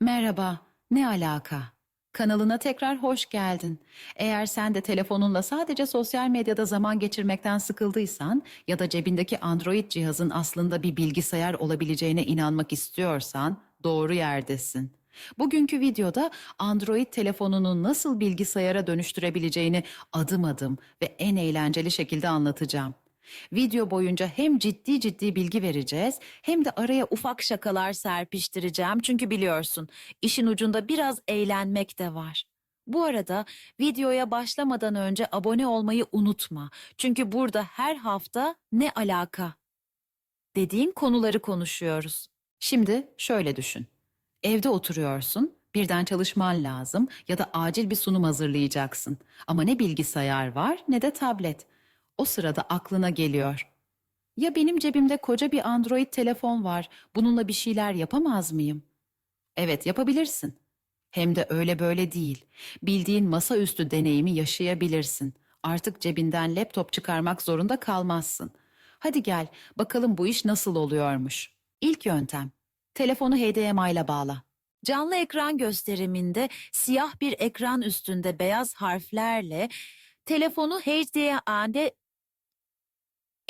Merhaba, ne alaka? Kanalına tekrar hoş geldin. Eğer sen de telefonunla sadece sosyal medyada zaman geçirmekten sıkıldıysan ya da cebindeki Android cihazın aslında bir bilgisayar olabileceğine inanmak istiyorsan doğru yerdesin. Bugünkü videoda Android telefonunu nasıl bilgisayara dönüştürebileceğini adım adım ve en eğlenceli şekilde anlatacağım. Video boyunca hem ciddi ciddi bilgi vereceğiz hem de araya ufak şakalar serpiştireceğim çünkü biliyorsun işin ucunda biraz eğlenmek de var. Bu arada videoya başlamadan önce abone olmayı unutma. Çünkü burada her hafta ne alaka dediğin konuları konuşuyoruz. Şimdi şöyle düşün. Evde oturuyorsun, birden çalışman lazım ya da acil bir sunum hazırlayacaksın. Ama ne bilgisayar var ne de tablet. O sırada aklına geliyor. Ya benim cebimde koca bir Android telefon var. Bununla bir şeyler yapamaz mıyım? Evet, yapabilirsin. Hem de öyle böyle değil. Bildiğin masaüstü deneyimi yaşayabilirsin. Artık cebinden laptop çıkarmak zorunda kalmazsın. Hadi gel, bakalım bu iş nasıl oluyormuş. İlk yöntem. Telefonu HDMI ile bağla. Canlı ekran gösteriminde siyah bir ekran üstünde beyaz harflerle telefonu HDMI'de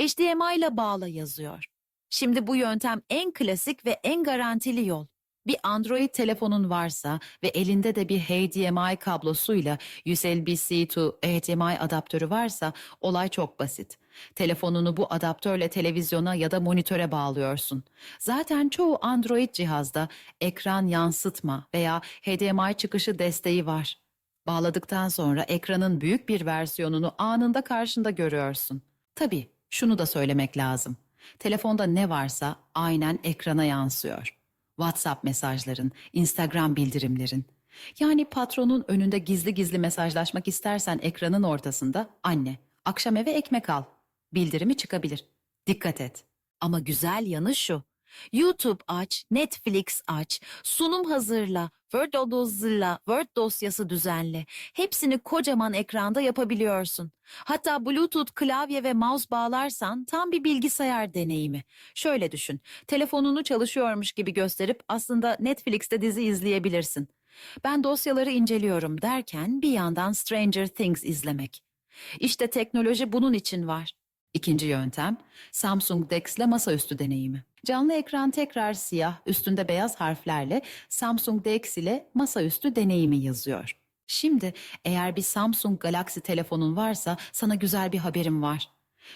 HDMI ile bağla yazıyor. Şimdi bu yöntem en klasik ve en garantili yol. Bir Android telefonun varsa ve elinde de bir HDMI kablosuyla USB-C to HDMI adaptörü varsa olay çok basit. Telefonunu bu adaptörle televizyona ya da monitöre bağlıyorsun. Zaten çoğu Android cihazda ekran yansıtma veya HDMI çıkışı desteği var. Bağladıktan sonra ekranın büyük bir versiyonunu anında karşında görüyorsun. Tabii şunu da söylemek lazım. Telefonda ne varsa aynen ekrana yansıyor. WhatsApp mesajların, Instagram bildirimlerin. Yani patronun önünde gizli gizli mesajlaşmak istersen ekranın ortasında anne, akşam eve ekmek al. Bildirimi çıkabilir. Dikkat et. Ama güzel yanı şu. YouTube aç, Netflix aç, sunum hazırla, Word hazırla, Word dosyası düzenle. Hepsini kocaman ekranda yapabiliyorsun. Hatta Bluetooth klavye ve mouse bağlarsan tam bir bilgisayar deneyimi. Şöyle düşün, telefonunu çalışıyormuş gibi gösterip aslında Netflix'te dizi izleyebilirsin. Ben dosyaları inceliyorum derken bir yandan Stranger Things izlemek. İşte teknoloji bunun için var. İkinci yöntem Samsung DeX ile masaüstü deneyimi. Canlı ekran tekrar siyah, üstünde beyaz harflerle Samsung DeX ile masaüstü deneyimi yazıyor. Şimdi eğer bir Samsung Galaxy telefonun varsa sana güzel bir haberim var.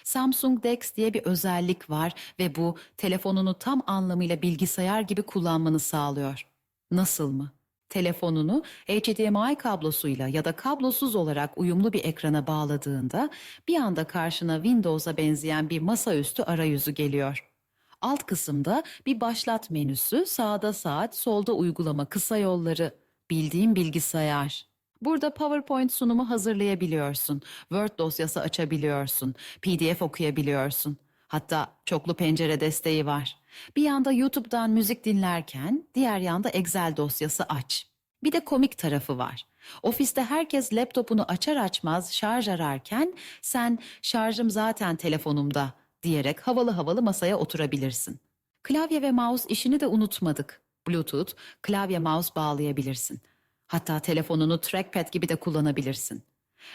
Samsung DeX diye bir özellik var ve bu telefonunu tam anlamıyla bilgisayar gibi kullanmanı sağlıyor. Nasıl mı? Telefonunu HDMI kablosuyla ya da kablosuz olarak uyumlu bir ekrana bağladığında bir anda karşına Windows'a benzeyen bir masaüstü arayüzü geliyor. Alt kısımda bir başlat menüsü, sağda saat, solda uygulama kısa yolları, bildiğin bilgisayar. Burada PowerPoint sunumu hazırlayabiliyorsun, Word dosyası açabiliyorsun, PDF okuyabiliyorsun. Hatta çoklu pencere desteği var. Bir yanda YouTube'dan müzik dinlerken diğer yanda Excel dosyası aç. Bir de komik tarafı var. Ofiste herkes laptopunu açar açmaz şarj ararken sen şarjım zaten telefonumda diyerek havalı havalı masaya oturabilirsin. Klavye ve mouse işini de unutmadık. Bluetooth, klavye mouse bağlayabilirsin. Hatta telefonunu trackpad gibi de kullanabilirsin.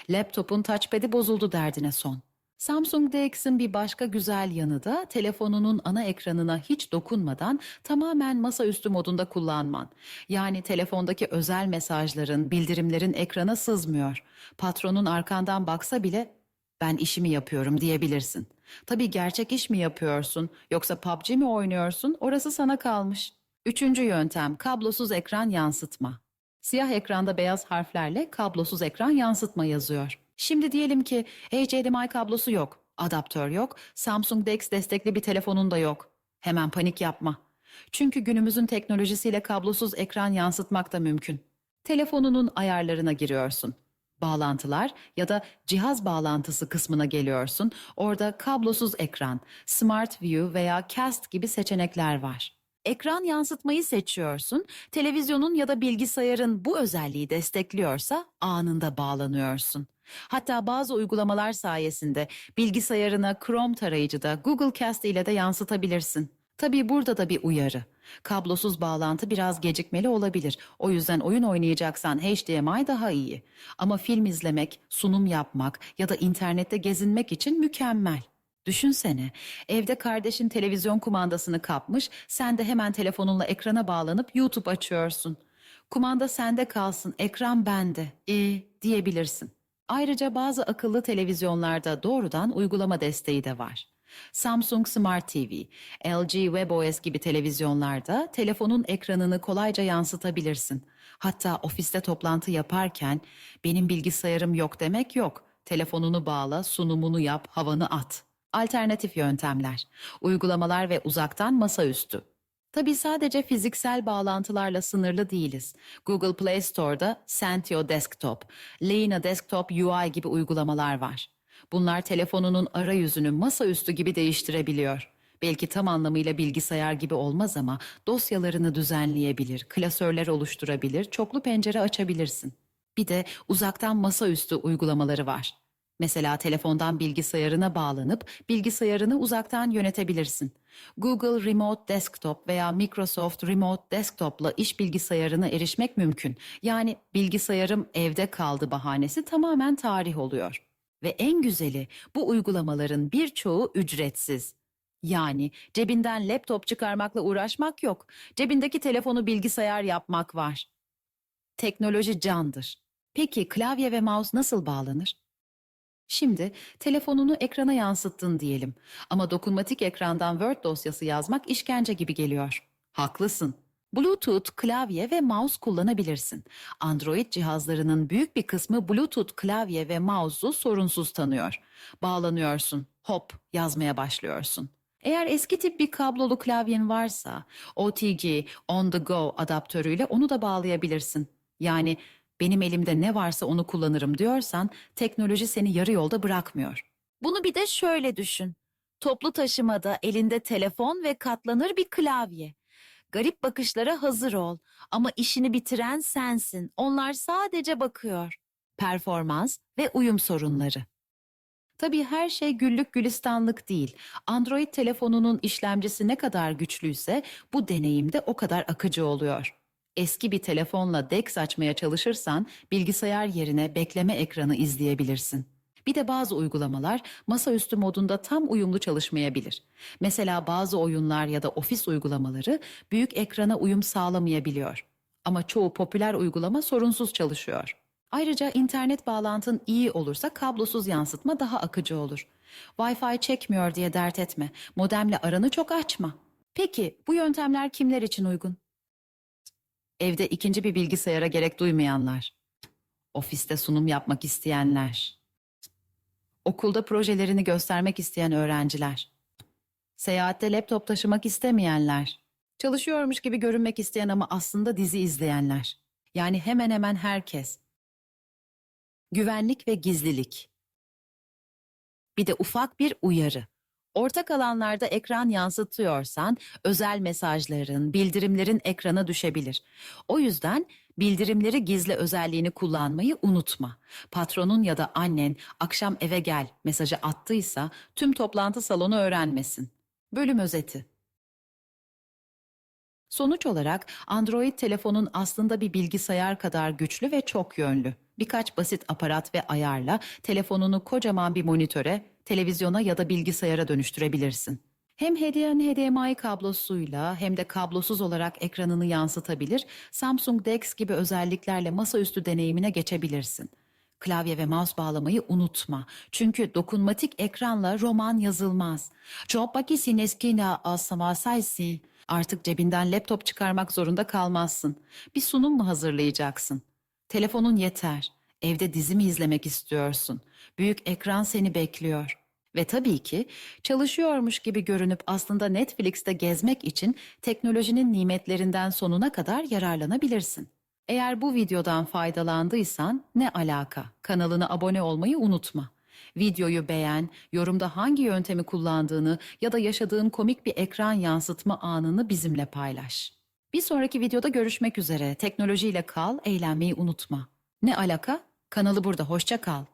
Laptopun touchpad'i bozuldu derdine son. Samsung DX'in bir başka güzel yanı da telefonunun ana ekranına hiç dokunmadan tamamen masaüstü modunda kullanman. Yani telefondaki özel mesajların, bildirimlerin ekrana sızmıyor. Patronun arkandan baksa bile ben işimi yapıyorum diyebilirsin. Tabii gerçek iş mi yapıyorsun yoksa PUBG mi oynuyorsun orası sana kalmış. Üçüncü yöntem kablosuz ekran yansıtma. Siyah ekranda beyaz harflerle kablosuz ekran yansıtma yazıyor. Şimdi diyelim ki HDMI kablosu yok, adaptör yok, Samsung DeX destekli bir telefonun da yok. Hemen panik yapma. Çünkü günümüzün teknolojisiyle kablosuz ekran yansıtmak da mümkün. Telefonunun ayarlarına giriyorsun. Bağlantılar ya da cihaz bağlantısı kısmına geliyorsun. Orada kablosuz ekran, Smart View veya Cast gibi seçenekler var. Ekran yansıtmayı seçiyorsun. Televizyonun ya da bilgisayarın bu özelliği destekliyorsa anında bağlanıyorsun. Hatta bazı uygulamalar sayesinde bilgisayarına Chrome tarayıcıda Google Cast ile de yansıtabilirsin. Tabii burada da bir uyarı. Kablosuz bağlantı biraz gecikmeli olabilir. O yüzden oyun oynayacaksan HDMI daha iyi. Ama film izlemek, sunum yapmak ya da internette gezinmek için mükemmel. Düşünsene, evde kardeşin televizyon kumandasını kapmış, sen de hemen telefonunla ekrana bağlanıp YouTube açıyorsun. Kumanda sende kalsın, ekran bende. E diyebilirsin. Ayrıca bazı akıllı televizyonlarda doğrudan uygulama desteği de var. Samsung Smart TV, LG WebOS gibi televizyonlarda telefonun ekranını kolayca yansıtabilirsin. Hatta ofiste toplantı yaparken benim bilgisayarım yok demek yok. Telefonunu bağla, sunumunu yap, havanı at. Alternatif yöntemler, uygulamalar ve uzaktan masaüstü. Tabii sadece fiziksel bağlantılarla sınırlı değiliz. Google Play Store'da Sentio Desktop, Lena Desktop UI gibi uygulamalar var. Bunlar telefonunun arayüzünü masaüstü gibi değiştirebiliyor. Belki tam anlamıyla bilgisayar gibi olmaz ama dosyalarını düzenleyebilir, klasörler oluşturabilir, çoklu pencere açabilirsin. Bir de uzaktan masaüstü uygulamaları var. Mesela telefondan bilgisayarına bağlanıp bilgisayarını uzaktan yönetebilirsin. Google Remote Desktop veya Microsoft Remote Desktop'la iş bilgisayarına erişmek mümkün. Yani bilgisayarım evde kaldı bahanesi tamamen tarih oluyor. Ve en güzeli bu uygulamaların birçoğu ücretsiz. Yani cebinden laptop çıkarmakla uğraşmak yok. Cebindeki telefonu bilgisayar yapmak var. Teknoloji candır. Peki klavye ve mouse nasıl bağlanır? Şimdi telefonunu ekrana yansıttın diyelim ama dokunmatik ekrandan Word dosyası yazmak işkence gibi geliyor. Haklısın. Bluetooth, klavye ve mouse kullanabilirsin. Android cihazlarının büyük bir kısmı Bluetooth klavye ve mouse'u sorunsuz tanıyor. Bağlanıyorsun, hop yazmaya başlıyorsun. Eğer eski tip bir kablolu klavyen varsa OTG, on the go adaptörüyle onu da bağlayabilirsin. Yani benim elimde ne varsa onu kullanırım diyorsan teknoloji seni yarı yolda bırakmıyor. Bunu bir de şöyle düşün. Toplu taşımada elinde telefon ve katlanır bir klavye. Garip bakışlara hazır ol ama işini bitiren sensin. Onlar sadece bakıyor. Performans ve uyum sorunları. Tabii her şey güllük gülistanlık değil. Android telefonunun işlemcisi ne kadar güçlüyse bu deneyim de o kadar akıcı oluyor. Eski bir telefonla DeX açmaya çalışırsan bilgisayar yerine bekleme ekranı izleyebilirsin. Bir de bazı uygulamalar masaüstü modunda tam uyumlu çalışmayabilir. Mesela bazı oyunlar ya da ofis uygulamaları büyük ekrana uyum sağlamayabiliyor. Ama çoğu popüler uygulama sorunsuz çalışıyor. Ayrıca internet bağlantın iyi olursa kablosuz yansıtma daha akıcı olur. Wi-Fi çekmiyor diye dert etme. Modemle aranı çok açma. Peki bu yöntemler kimler için uygun? Evde ikinci bir bilgisayara gerek duymayanlar. Ofiste sunum yapmak isteyenler. Okulda projelerini göstermek isteyen öğrenciler. Seyahatte laptop taşımak istemeyenler. Çalışıyormuş gibi görünmek isteyen ama aslında dizi izleyenler. Yani hemen hemen herkes. Güvenlik ve gizlilik. Bir de ufak bir uyarı. Ortak alanlarda ekran yansıtıyorsan özel mesajların, bildirimlerin ekrana düşebilir. O yüzden bildirimleri gizle özelliğini kullanmayı unutma. Patronun ya da annen akşam eve gel mesajı attıysa tüm toplantı salonu öğrenmesin. Bölüm özeti. Sonuç olarak Android telefonun aslında bir bilgisayar kadar güçlü ve çok yönlü. Birkaç basit aparat ve ayarla telefonunu kocaman bir monitöre, televizyona ya da bilgisayara dönüştürebilirsin. Hem HDMI kablosuyla hem de kablosuz olarak ekranını yansıtabilir, Samsung DeX gibi özelliklerle masaüstü deneyimine geçebilirsin. Klavye ve mouse bağlamayı unutma. Çünkü dokunmatik ekranla roman yazılmaz. Çopaki sineskina asamasaysi. Artık cebinden laptop çıkarmak zorunda kalmazsın. Bir sunum mu hazırlayacaksın? Telefonun yeter. Evde dizi mi izlemek istiyorsun? Büyük ekran seni bekliyor. Ve tabii ki çalışıyormuş gibi görünüp aslında Netflix'te gezmek için teknolojinin nimetlerinden sonuna kadar yararlanabilirsin. Eğer bu videodan faydalandıysan ne alaka? Kanalına abone olmayı unutma. Videoyu beğen, yorumda hangi yöntemi kullandığını ya da yaşadığın komik bir ekran yansıtma anını bizimle paylaş. Bir sonraki videoda görüşmek üzere. Teknolojiyle kal, eğlenmeyi unutma. Ne alaka? Kanalı burada, hoşça kal.